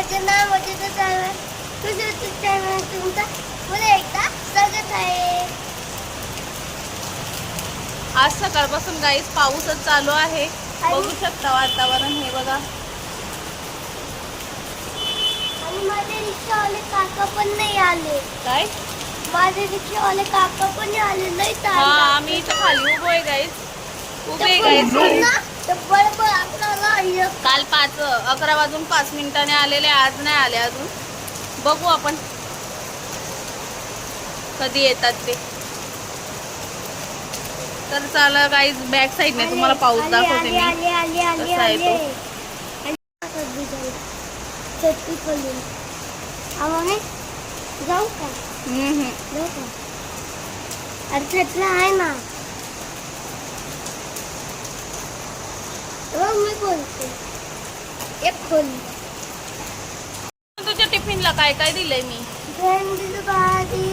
माझं नाव माझं चॅनल तुझं युट्यूब चॅनल तुमचा पुन्हा एकदा स्वागत आहे. आज सकाळपासून गाईस पाऊसच चालू आहे. बघू शकता वातावरण हे बघा. आणि माझे रिक्षावाले काका पण नाही आले. काय? माझे रिक्षावाले काका पण नाही आले. नाही हा आम्ही इथं खाली उभो आहे गाईस उभे गाईस काल पाच अकरा वाजून पाच मिनिटाने आलेले आज नाही आले अजून. बघू आपण. कधी येतात ते. तर चला गाईज बॅक साईडने तुम्हाला पाऊस दाखवते मी. आले, आले, कसा आहे तो? आले. आणि भिजायला. चटणी करून आम्ही जाऊ का हम्म, हम्म. जाऊ का अरे छटला आहे ना हो, मी बोलते. एक खोली. तुझ्या टिफिनला काय काय दिलंय मी? भेंडीची भाजी.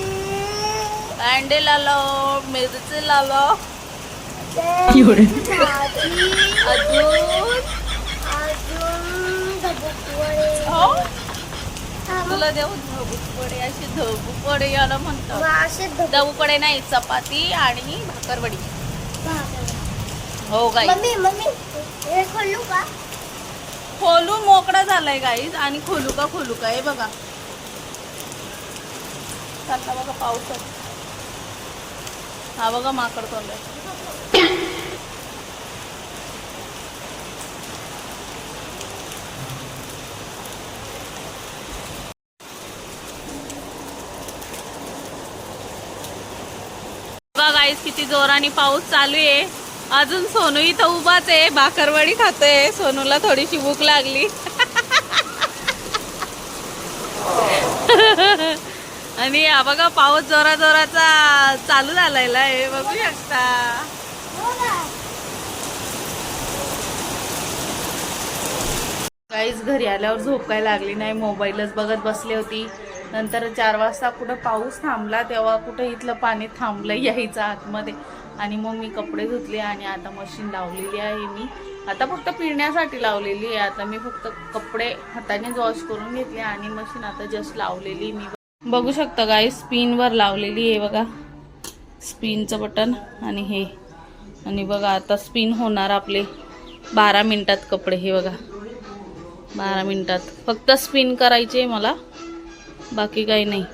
अंडे आलो मिरची लालो अजून. हो? तुला देऊ धबूपडे अशी धबूपडे याला म्हणतात. असे धबूपडे नाही चपाती आणि भाकरवडी. भाकरी. हो गाई. Mummy mummy. हे खोलू का? खोलू मोकळा झालाय गाईज आणि खोलू का खोलू का? हे बघा. चालला बघा पाऊस हा बघा माकड चाललाय बघा गाईज किती जोराने पाऊस चालू आहे. अजून सोनू इथं उभाच आहे बाकरवाडी खातोय. सोनूला थोडीशी भूक लागली. आणि हा बघा पाऊस जोरा जोराचा चालू झालेला आहे बघू शकता. काहीच घरी आल्यावर झोप काय लागली नाही मोबाईलच बघत बसली होती. नंतर चार वाजता कुठं पाऊस थांबला तेव्हा कुठं इथलं पाणी थांबलं यायचं आतमध्ये. आणि मग मी कपडे धुतले आणि आता मशीन लावलेली आहे मी. आता फक्त पिण्यासाठी लावलेली आहे. आता मी फक्त कपडे हाताने वॉश करून घेतले आणि मशीन आता जस्ट लावलेली मी. बघू शकता गाई स्पिनवर लावलेली आहे बघा. स्पिनचं बटन आणि हे. आणि बघा आता स्पिन होणार आपले बारा मिनटात कपडे हे बघा. बारा मिनटात. फक्त स्पिन करायचे मला. बाकी काही नाही.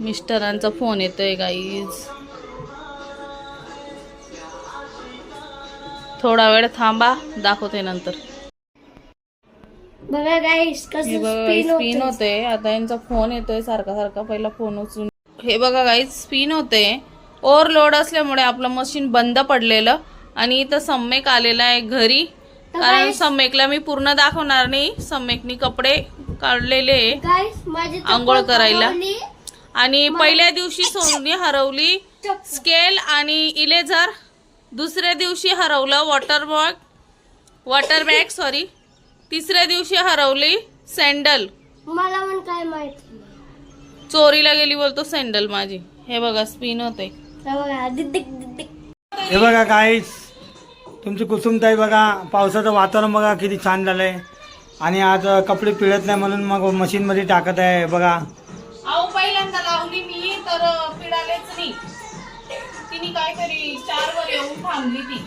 मिस्टरांचा फोन येतोय गाईज थोडा वेळ थांबा दाखवते नंतर. बघा गाईस स्पिन होतं आता यांचा फोन येतोय सारखा सारखा पहिला फोन उचलून. हे बघा गाईज स्पिन होते ओव्हरलोड असल्यामुळे आपलं मशीन बंद पडलेलं आणि इथं सम्यक आलेला आहे घरी. कारण सम्यकला मी पूर्ण दाखवणार नाही. सम्यकनी कपडे काढलेले. आंघोळ करायला? आणि पहिल्या दिवशी सोनूनी हरवली स्केल आणि इलेझर. दुसऱ्या दिवशी हरवलं water bag water bag sorry तिसऱ्या दिवशी हरवली सँडल मला पण काय माहिती चोरीला गेली बोलतो सँडल माझी. हे बघा स्पिन होते. हे बघा हे काहीच तुमची कुसुमताई बघा पावसाचं वातावरण बघा किती छान झालंय. आणि आज कपडे पिळत नाही म्हणून मग मशीनमध्ये टाकत आहे बघा अहो पहिल्यांदा लावली मी तर पिडालेच नाही. तिने काहीतरी चार वर येऊन थांबली ती.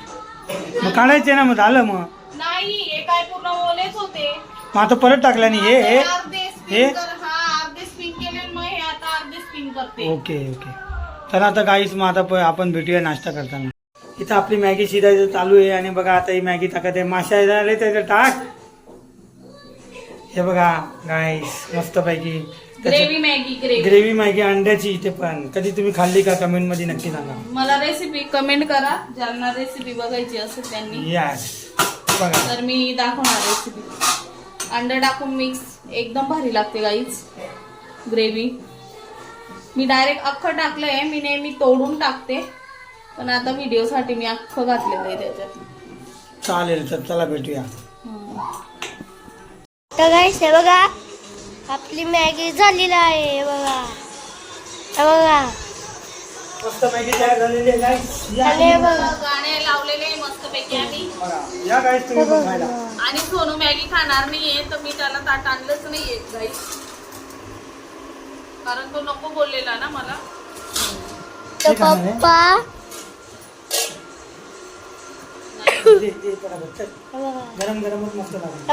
मग काढायचे ना मग झालं मग. नाही हे काय पूर्ण ओलेच होते. मग आता परत टाकलं नाही हे हे? अर्धे हे? स्पिन कर हा अर्धे स्पिन केले आणि मग हे आता अर्धे स्पिन करते. Okay okay. चला आता काहीच मग आता प- आपण भेटूया नाश्ता करताना. इथं आपली मॅगी शिजायचं चालू आहे आणि बघा आता ही मॅगी टाकत आहे. माशा झाले त्याचं टाक. हे बघा गाईस मस्तपैकी gravy Maggi gravy. Gravy Maggi अंड्याची इथे पण. कधी तुम्ही खाल्ली का? कमेंटमध्ये नक्की सांगा. मला रेसिपी कमेंट करा. ज्यांना रेसिपी बघायची असेल त्यांनी. यस बघा. तर मी दाखवणार रेसिपी अंडा टाकून मिक्स एकदम भारी लागते गाईच ग्रेव्ही मी डायरेक्ट अख्खं टाकलंय. मी नेहमी तोडून टाकते. पण आता व्हिडिओसाठी मी अख्खं घातलेलं आहे त्याच्यात. चालेल तर चला भेटूया. हम्म. तर गाईस हे बघा. आपली मॅगी झालेली आहे बघा. हे बघा. मस्त मॅगी तयार झालेली आहे हे गाणे लावलेले मस्त पैकी आम्ही. बघा. या गाईस तुम्ही पण खायला आणि सोनू मॅगी खाणार नाहीये तर मी त्याला ताट आणलंच नाहीये गाईस कारण तो नको बोललेला ना मला. तर? पप्पा. गरम गरमच मस्त लागेल.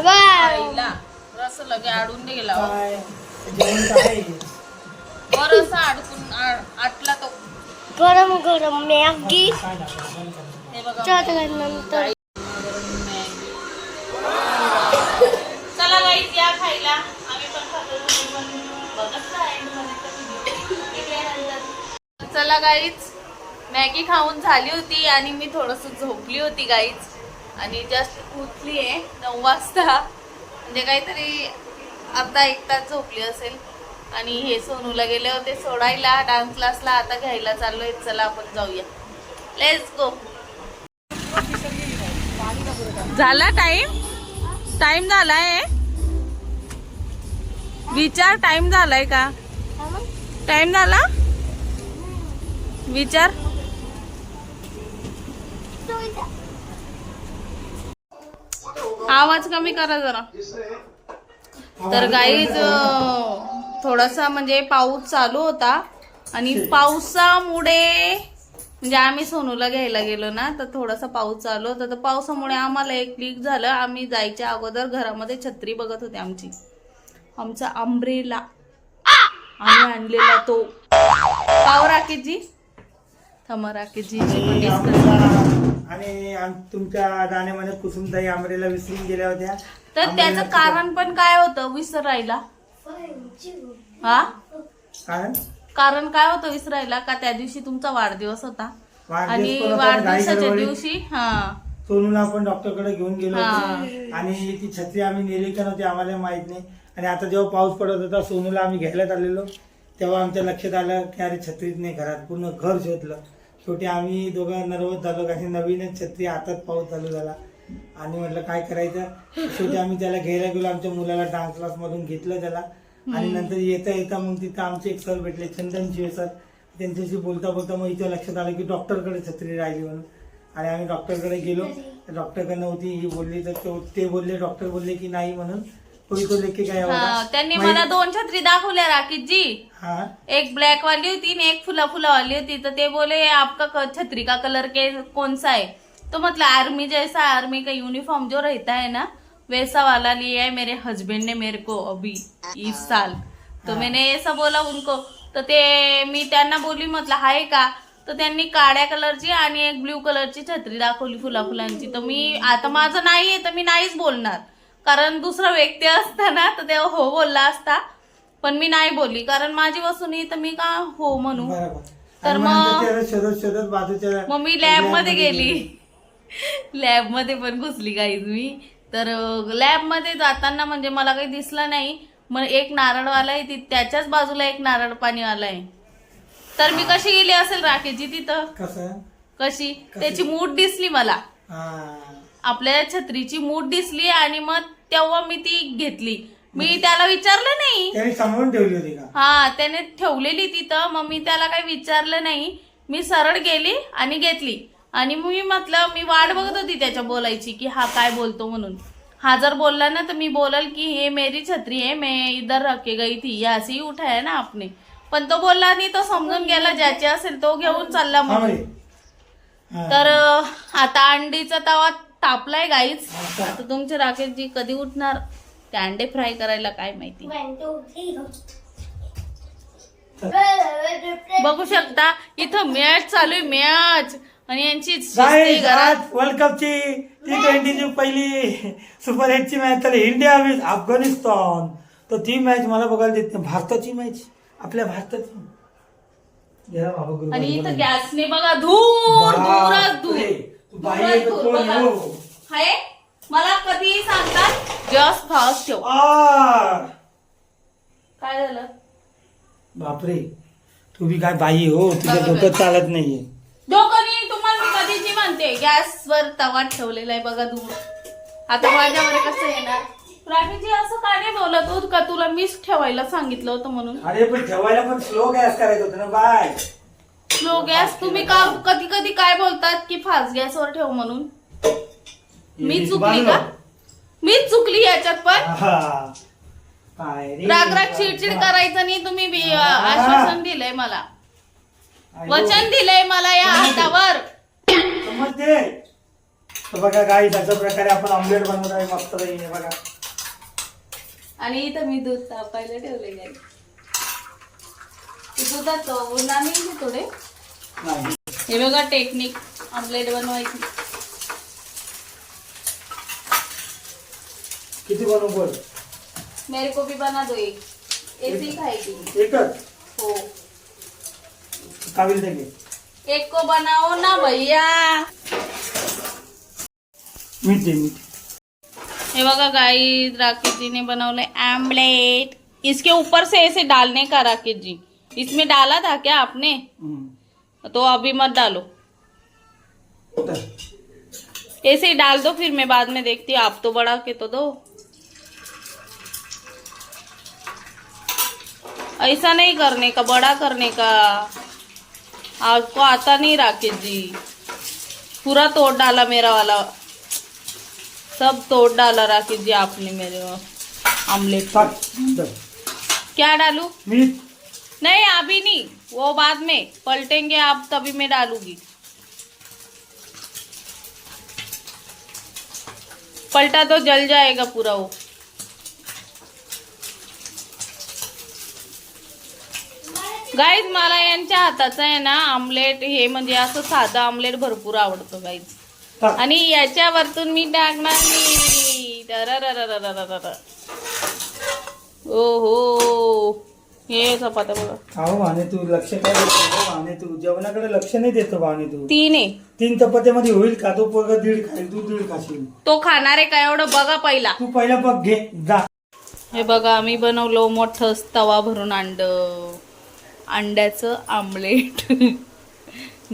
रस लगे आडून गेला काय जेवण काय आहे? बरं असं अडकून आ- आटला तो गरम गरम मॅगी काय दाखवलं? जेवण करा. हे बघा त्यानंतर चला गाईज या खायला आम्ही पण खातो तुम्ही पण बघत राहा end पर्यंत video. भेटूया नंतर. चला गाईज मॅगी खाऊन झाली होती आणि मी थोडस झोपली होती गाईज आणि जस्ट उठली आहे नऊ वाजता म्हणजे काहीतरी अर्धा एक तास झोपली असेल. आणि हे सोनूला गेले होते सोडायला डान्स क्लासला आता घ्यायला चाललोय. चला आपण जाऊया. लेट्स गो झाला टाइम टाइम झालाय. विचार टाइम झालाय का? टाइम झाला? विचार. आवाज कमी करा जरा. तर गाईज थोडासा म्हणजे पाऊस चालू होता आणि पावसामुळे म्हणजे आम्ही सोनूला घ्यायला गेलो ना तर थोडासा पाऊस चालू होता. तर पावसामुळे आम्हाला एक क्लिक झालं. आम्ही जायच्या अगोदर घरामध्ये छत्री बघत होते आमची. आमचा आंब्रेला आम्ही आणलेला तो. पाव राकेशजी. थांबा राकेशजी. आणि तुमच्या गाण्यामध्ये कुसुमताई आंबरेला विसरून गेल्या होत्या. तर त्याचं कारण पण काय होतं विसरायला? हा? कारण? कारण काय होतं विसरायला? का त्या दिवशी तुमचा वाढदिवस होता? आणि वाढदिवसाच्या दिवशी हा. सोनूला आपण डॉक्टरकडे घेऊन गेलो. होतो. आणि ती छत्री आम्ही नेली का नव्हती आम्हाला माहीत नाही. आणि आता जेव्हा पाऊस पडत होता सोनूला आम्ही घ्यायला चाललेलो. तेव्हा आमच्या लक्षात आलं की अरे छत्रीच नाही घरात. पूर्ण घर शोधलं. शेवटी आम्ही दोघं नर्वस झालो कारण नवीनच छत्री हातात पाऊस चालू झाला. आणि म्हटलं काय करायचं? शेवटी आम्ही त्याला घ्यायला गेलो आमच्या मुलाला डान्स क्लास मधून घेतलं त्याला. आणि नंतर येता येता मग तिथं आमचे एक सर भेटले चंदन शिवे सर त्यांच्याशी बोलता बोलता मग इथं लक्षात आलं की डॉक्टरकडे छत्री राहिली म्हणून. आणि आम्ही डॉक्टरकडे गेलो. डॉक्टरकडे नव्हती ही बोलली तर ते बोलले डॉक्टर बोलले की नाही म्हणून. कोई तो लेके हा, त्यांनी मला दोन छत्री दाखवल्या राकेशजी. हा? एक ब्लॅक वाली होती आणि एक फुला फुला वाली होती. तर ते बोले आपका क- छतरी का कलर के कौन सा है? तो मतलब आर्मी जैसा आर्मी का यूनिफॉर्म जो रहता है ना वैसा वाला लिया है मेरे हस्बैंड ने मेरे को अभी इस साल. तो हाँ. मैंने ऐसा बोला उनको। तर ते मी त्यांना बोलली म्हटलं आहे का? तर त्यांनी काळ्या कलरची आणि एक ब्ल्यू कलरची छत्री दाखवली फुला फुलांची तर मी आता माझं नाहीये तर मी नाहीच बोलणार. कारण दुसरा व्यक्ती असता ना तर तेव्हा हो बोलला असता. पण मी नाही बोलली कारण माझी वस्तू नाही तर मी का हो म्हणू? तर मग- नंतर ते शोधत शोधत बाजूच्या मग मी लॅबमध्ये गेली. लॅब मध्ये पण घुसली काही मी. तर लॅबमध्ये जाताना म्हणजे मला काही दिसलं नाही. मग एक नारळवाला आहे ती- त्याच्याच बाजूला एक नारळ पाणीवाला आहे तर मी कशी गेली असेल राखेची तिथं? कसं? कशी? त्याची मूठ दिसली मला. हा आपल्या छत्रीची मूठ दिसली आणि मग तेव्हा मी ती घेतली. मी त्याला विचारलं नाही. त्यांनी सांभाळून ठेवली होती का? हा त्याने ठेवलेली तिथं. मग मी त्याला काही विचारलं नाही. मी सरळ गेली आणि घेतली. आणि मी म्हटलं मी वाट बघत होती त्याच्या बोलायची की हा काय बोलतो म्हणून. हा जर बोलला ना तर मी बोलल की हे मेरी छत्री आहे मैं इधर रख गई थी. यासी ही उठाया ना आपने. पण तो बोलला नाही तो समजून गेला ज्याचे असेल तो घेऊन चालला म्हणून. म्हणे. हा. तर अं, आता अंडीचा तवा तापलाय गाईच आता. तुमचे राकेशजी कधी उठणार? ते अंडे फ्राय करायला काय माहिती? बघू शकता इथं मॅच चालू आहे मॅच आणि यांची घरात. वर्ल्ड कपची टी ट्वेंटीची पहिली सुपर एटची मॅच झाली. इंडिया विथ अफगाणिस्तान तर ती मॅच मला बघायला देत नाही. भारताची मॅच आपल्या भारताची. आणि इथं. गॅसने बघा धूर धूर तू बाई कोण. हो? हाय मला कधीही सांगतात? जस्ट फास्ट ठेव. आ, काय झालं? बापरे तू बी काय बाई हो तुझ्या बरोबर. डोक्यात चालत नाहीये. डोकं नाही तुम्हाला मी कधीची म्हणते? गॅसवर तवा ठेवलेला आहे बघा धूर आता माझ्यावर कसं येणार? राणीजी असं काय नाही बोलत होत का? तुला मीच ठेवायला सांगितलं होतं म्हणून. अरे पण ठेवायला पण स्लो गॅस करायचं होतं ना बाय. स्लो गॅस तुम्ही का कधी कधी काय बोलतात की फास्ट गॅसवर ठेव म्हणून? मी चुकली का? मीच चुकली याच्यात पण? हा. काय रे? राग राग चिडचिड करायचं नाही तुम्ही आश्वासन दिलंय मला. वचन दिलंय मला या हातावर. समजते. तर बघा गाई अशा प्रकारे आपण ऑमलेट बनवत आहे. मस्त हे बघा. आणि इथं मी दूध तापायला ठेवले ते थोडे. हे बघा टेक्निक ऑमलेट बनवायची. किती बनवू बोल? मेरे को भी बना दो एक. खाएगी एकच? हो. काविल घे एक को बनाओ ना भैया. मीठ दे मीठ. हे बघा गाई राकेश जी ने बनवले आमलेट इसके ऊपर से ऐसे डालने का राकेश जी इसमें डाला था क्या आपने? हम्म. तो अभी मत डालो। ऐसे ही डाल दो फिर मैं बाद में देखती हूँ। आप तो बड़ा के तो दो। ऐसा नहीं करने का बड़ा करने का। आपको आता नहीं राकेश जी। पूरा तोड़ डाला मेरा वाला। सब तोड़ डाला राकेश जी आपने मेरे आमलेट। क्या डालू? मीठ नहीं अभी नहीं। वो बाद में पलटेंगे आप तभी मैं डालूंगी। पलटा तो जल जाएगा पूरा वो। गाईज मला यांच्या हाताचा आहे ना आमलेट हे म्हणजे असं साधा आमलेट भरपूर आवडतो गाईज आणि याच्यावरतून मी टाकणार मी. ओ हो हे चपात्या बघा. खाऊ भाने तू लक्ष काय देतो भाने तू. जेवणाकडे लक्ष नाही देतो भाने तू. तीन आहे. तीन चपात्यामध्ये होईल का? तो पग दीड खाईल तू दीड खाशील. तो खाणार आहे का? एवढं बघा पहिला. तू पहिला पग घे जा. हे बघा आम्ही बनवलं मोठं तवा भरून अंड. अंड्याचं आमलेट.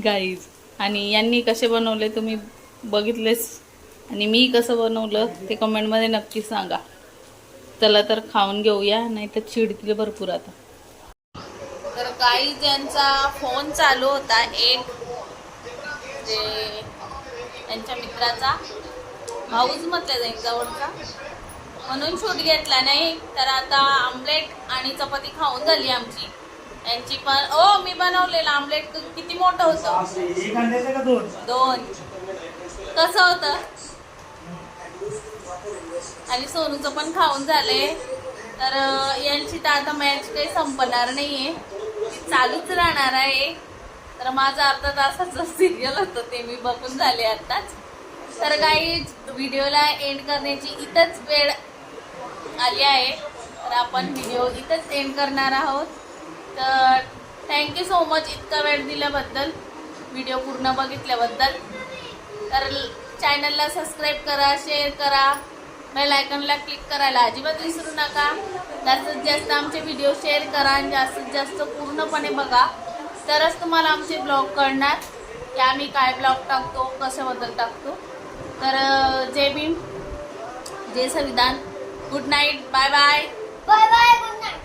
गाईज आणि यांनी कसे बनवले तुम्ही बघितलेच आणि मी कसं बनवलं ते कमेंटमध्ये नक्की सांगा. चला तर खाऊन घेऊया नाही तर चिडतील भरपूर आता. काही ज्यांचा फोन चालू होता एक जे त्यांच्या मित्राचा भाऊच म्हटलं जाईल जवळचा. म्हणून शूट घेतला नाही तर आता आमलेट आणि चपाती खाऊन झाली आमची. यांची पण ओ मी बनवलेलं आमलेट किती मोठं होतं? दोन. कसं होतं? आणि सोनूचं पण खाऊन झाले तर यांची तर आता मॅच काही संपणार नाहीये. चालूच राहणार आहे. तर माझं अर्धा तासाचं सिरियल होतं ते मी बघून झाले आत्ताच. तर काही व्हिडिओला एंड करण्याची इथंच वेळ आली आहे. तर आपण व्हिडिओ इथंच एंड करणार आहोत. तर थँक्यू सो मच इतका वेळ दिल्याबद्दल व्हिडिओ पूर्ण बघितल्याबद्दल. तर चॅनलला सबस्क्राईब करा शेअर करा. बेल आयकॉनला क्लिक करायला अजिबात विसरू नका. जास्तीत जास्त आमचे व्हिडिओ शेअर करा आणि जास्तीत जास्त पूर्णपणे बघा. तरच तुम्हाला आमचे ब्लॉग कळणार की आम्ही काय ब्लॉग टाकतो कशाबद्दल टाकतो. तर जय भीम जय संविधान. Good night bye bye. Bye bye good night.